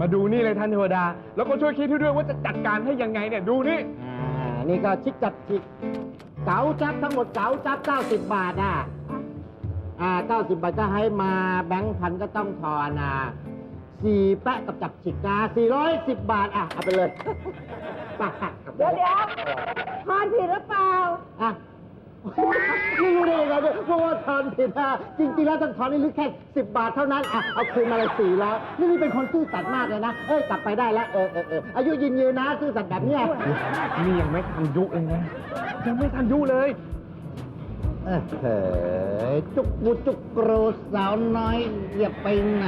มาดูนี่เลยท่านเทวดา แล้วก็ช่วยคิดให้ด้วยว่าจะจัดการให้ยังไงเนี่ยดูนี่ อ่า นี่ก็ชิกจับจิกเก๋าจับทั้งหมดเก๋าจับ90 บาทอะ อ่า 90 บาทก็ให้มาแบงค์พันก็ต้องทอนอะสี่แปะกับจับจิกนะ410 บาทอะ เอาไปเลยไปเดี๋ยวเดี๋ยวทอนผิดหรือเปล่า อะ ไม่รู้ได้ยังไงเนี่ยเพราะว่าทอนผิดอะจริงๆแล้วต้องทอนนี่ลึกแค่ 10 บาทเท่านั้นอะเอาคืนมาเลยสี่แล้วนี่นี่เป็นคนซื่อสัตย์มากเลยนะเอ้ยกลับไปได้แล้วเออเออเอออายุยืนยืนนะซื่อสัตย์แบบเนี้ยนี่ยังไม่ทันยุเลยนะยังไม่ทันยุเลยเอ้ยจุกบุจุกโกรสาวน้อยอย่าไปไหน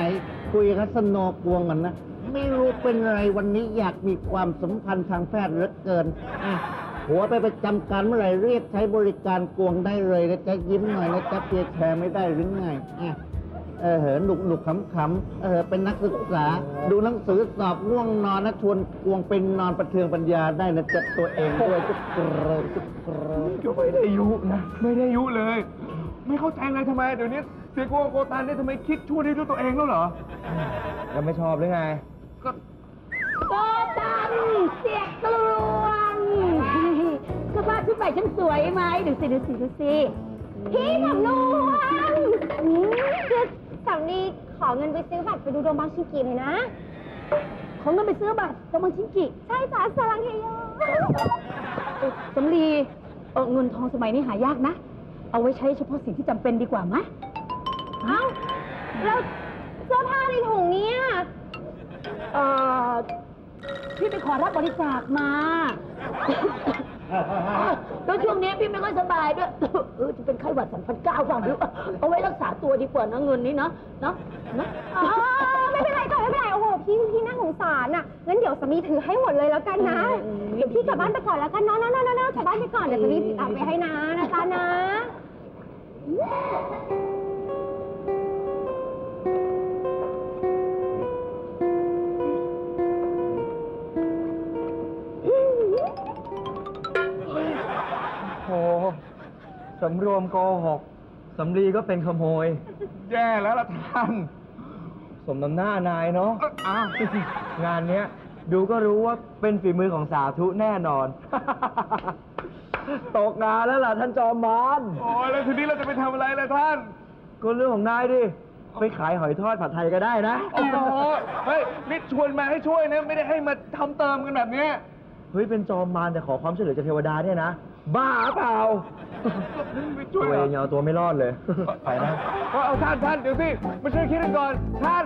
คุยกับสโนกวงกันนะ ไม่รู้เป็นไรวันนี้อยากมีความสัมพันธ์ทางแพทย์เหลือเกินอะ หัวไปประจำการเมื่อไหร่เรียกใช้บริการกวงได้เลยนะจ๊ะยิ้มหน่อยนะจ๊ะเพียร์แชร์ไม่ได้หรือไงอะเออเหอะหนุกหนุกขำขำๆเออเป็นนักศึกษา ดูหนังสือสอบง่วงนอนนะชวนกวงเป็นนอนประเทืองปัญญาได้นะจ๊ะตัวเองด้วยจุกโกรจุกโกรก็ไม่ได้ยุนะไม่ได้ยุเลย ไม่เข้าใจเลยทำไมเดี๋ยวนี้เสียโกโกตันเนี่ยทำไมคิดชั่วได้ด้วยตัวเองแล้วเหรอแล้วไม่ชอบหรือไงก็โกตันเสียกลวงเสื้อผ้า ชุดใหม่ฉันสวยไหมดูสิดูสิดูสิพี่สำรวงคือสำลีขอเงินไปซื้อบัตรไปดูโดมบางชิงกิเลยนะ ขอเงินไปซื้อบัตรโดมบางชิงกิใช่จ้าสลังเฮโยสำลีเออเงินทองสมัยนี้หายากนะ เอาไว้ใช้เฉพาะสิ่งที่จำเป็นดีกว่ามะเอ้าแล้วเสื้อผ้าในถุงเนี้ยเอ่อพี่ไปขอรับบริจาคมา แล้วช่วงนี้พี่ไม่ค่อยสบายด้วย เออจะเป็นไข้หวัด2009ฟังดูเอาไว้รักษาตัวดีกว่านะเงินนี้เนาะเนาะเนาะอ๋อไม่เป็นไรจ้ะไม่เป็นไร โอ้โห พี่พี่น่าสงสารน่ะ งั้นเดี๋ยวสามีถือให้หมดเลยแล้วกันนะ เดี๋ยวพี่กลับบ้านไปก่อนแล้วกันเนาะเนาะเนาะเนาะกลับบ้านไปก่อน เดี๋ยวสามีเอาไปให้นะนะจ๊ะนะ สำรวมโกหกสำลีก็เป็นขโมย แย่แล้วล่ะท่าน สมน้ำหน้านายเนาะเอ้ออ้าวงานเนี้ย ดูก็รู้ว่าเป็นฝีมือของสาธุแน่นอน ตกงานแล้วล่ะท่านจอมมารโอ้ยแล้วทีนี้เราจะไปทำอะไรล่ะท่าน ก็เรื่องของนายดิ ไปขายหอยทอดผัดไทยก็ได้นะ โอ้โหเฮ้ยนี่ชวนมาให้ช่วยนะ ไม่ได้ให้มาทำเติมกันแบบเนี้ย เฮ้ย เป็นจอมมารแต่ขอความช่วยเหลือจากเทวดาเนี่ยนะ บ้าเปล่าไม่ช่ตัววยเอเหรองยังเอาตัวไม่รอดเลย ไปนะเอาเอาท่านท่านเดี๋ยวสิมาช่วยคิดกันก่อนท่าน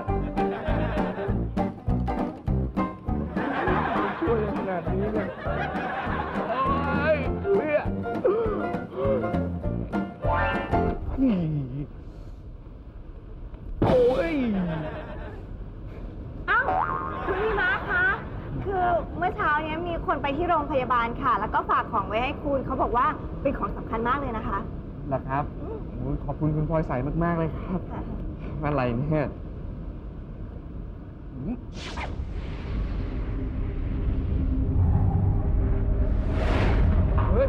คนไปที่โรงพยาบาลค่ะ แล้วก็ฝากของไว้ให้คุณเขาบอกว่าเป็นของสำคัญมากเลยนะคะ เหรอครับโอ้ยขอบคุณคุณพลอยใสมาก ๆ เลยครับ อะไรเนี่ยอืมเฮ้ย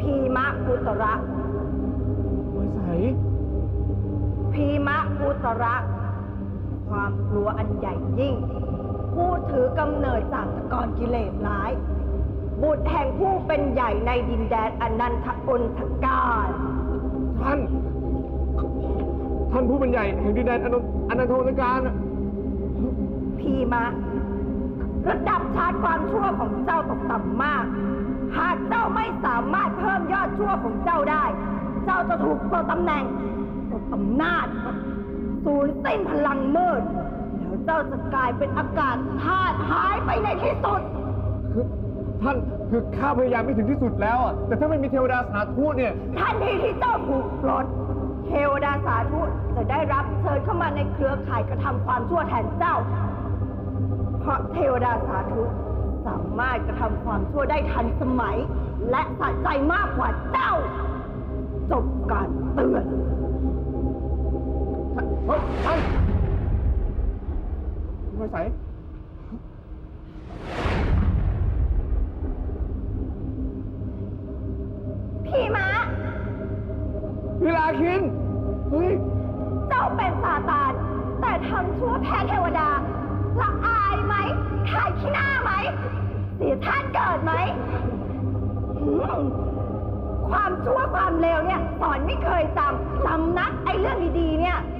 พีมะพุตระ พลอยใส พีมะพุตระ ความกลัวอันใหญ่ยิ่ง ผู้ถือกำเนิดจากตะกอนกิเลสร้าย บุตรแห่งผู้เป็นใหญ่ในดินแดนอนันทอนทการท่าน ท่านผู้เป็นใหญ่แห่งดินแดนอนันอนันโทนการอะพีมะระดับชาร์จความชั่วของเจ้าตกต่ำมาก หากเจ้าไม่สามารถเพิ่มยอดชั่วของเจ้าได้ เจ้าจะถูกปลดตำแหน่งปลดอำนาจสูญสิ้นพลังมืดแล้ว เจ้าจะกลายเป็นอากาศธาตุหายไปในที่สุด คือท่านคือข้าพยายามไม่ถึงที่สุดแล้วอะแต่ถ้าไม่มีเทวดาสาธุเนี่ย ทันทีที่เจ้าถูกปลดเทวดาสาธุจะได้รับเชิญเข้ามาในเครือข่ายกระทำความชั่วแทนเจ้า เพราะเทวดาสาธุสามารถกระทำความชั่วได้ทันสมัย และสะใจมากกว่าเจ้า จบการเตือนเฮ้ยท่าน พลอยใสพี่มะวิลาคิน เฮ้ย เจ้าเป็นซาตาน แต่ทำชั่วแพ้เทวดา ละอายไหม ขายขี้หน้าไหม เสียท่านเกิดไหมหืมความชั่วความเลวเนี่ยสอนไม่เคยจำจำนักไอ้เรื่องดีๆเนี่ยหืม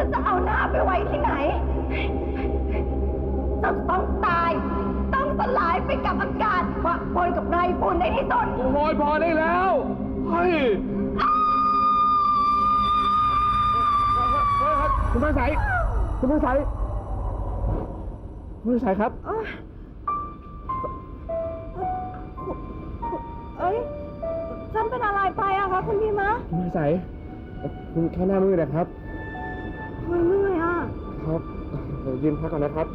ฉันจะเอาหน้าไปไว้ที่ไหนเจ้าจะต้องตาย ต้องสลายไปกับอากาศปะปนกับไรฝุ่นในที่สุด โอ้ยพอได้แล้วเฮ้ยคุณพระสายคุณพระสายคุณพระสายครับ เอ้ย ฉันเป็นอะไรไปอะคะคุณพี่มะคุณพระสายคุณแค่หน้ามือนะครับ ยวยืนพักก่อนนะครับ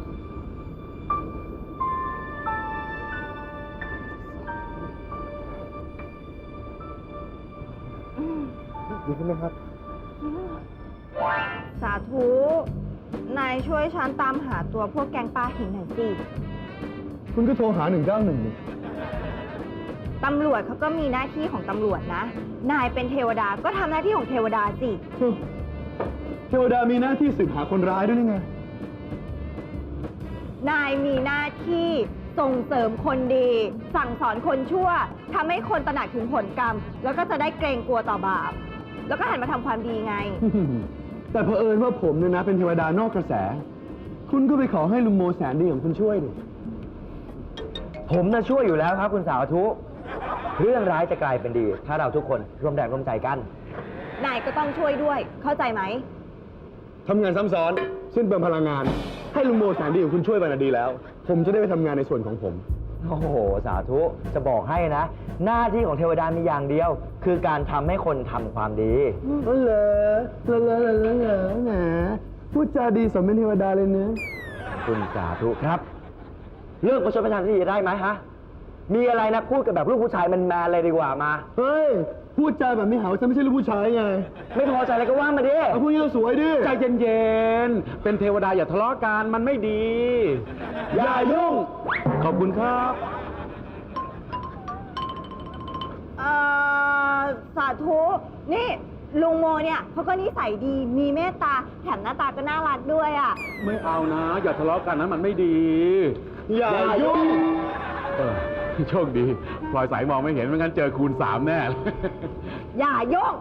ดีขึ้นไหมครับ สาธุ นายช่วยฉันตามหาตัวพวกแกงปลาหินหน่อยสิ คุณก็โทรหาหนึ่งเก้าหนึ่งตำรวจเขาก็มีหน้าที่ของตำรวจนะ นายเป็นเทวดาก็ทำหน้าที่ของเทวดาสิ เทวดามีหน้าที่สืบหาคนร้ายด้วยนี่ไง นายมีหน้าที่ส่งเสริมคนดี สั่งสอนคนชั่วทำให้คนตระหนักถึงผลกรรม แล้วก็จะได้เกรงกลัวต่อบาป แล้วก็หันมาทำความดีไง แต่เผอิญว่าผมเนี่ยนะ เป็นเทวดานอกกระแส คุณก็ไปขอให้ลุงโมแสนดีของคุณช่วยดิ ผมน่ะช่วยอยู่แล้วครับคุณสาวทุ เรื่องร้ายจะกลายเป็นดี ถ้าเราทุกคนร่วมแรงร่วมใจกัน นายก็ต้องช่วยด้วย เข้าใจไหม ทำงานซ้ำซ้อนสิ้นเปลืองพลังงาน ให้ลุงโมแสนดีของคุณช่วยไปนะดีแล้ว ผมจะได้ไปทำงานในส่วนของผม โอ้โห สาธุ จะบอกให้นะ หน้าที่ของเทวดามีอย่างเดียว คือการทำให้คนทำความดี เออเหรอเหรอเหรอเหรอเหรอแหมพูดจาดีสมเป็นเทวดาเลยเนื้อะคุณสาธุครับ เลิกประชดประชันที่ได้ไหมฮะ มีอะไรนะพูดกับแบบลูกผู้ชายมันแมนๆเลยดีกว่ามา เฮ้ย พูดจาแบบไม่หาว่าฉันไม่ใช่ลูกผู้ชายไงไม่พอใจอะไรก็ว่ามาดิเอาพูดอย่างนี้เราสวยดิใจเย็นๆ เป็นเทวดาอย่าทะเลาะกันมันไม่ดี อย่ายุ่ง ขอบคุณครับเอ่อสาธุ นี่ลุงโมเนี่ยเขาก็นิสัยดี มีเมตตา แถมหน้าตาก็น่ารักด้วยอะ ไม่เอานะ อย่าทะเลาะกันนะมันไม่ดี อย่ายุ่งเออ โชคดีพลอยสายมองไม่เห็นไม่งั้นเจอคูณสามแน่ อย่าโยก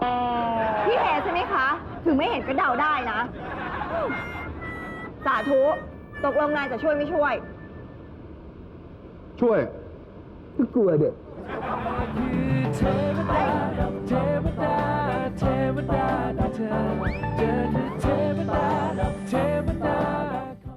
พี่เห็นใช่ไหมคะ ถึงไม่เห็นก็เดาได้นะ สาธุ ตกลงนายจะช่วยไม่ช่วย ช่วยไม่กลัวเด็กเทวดาเทวดาเทวดาเธอ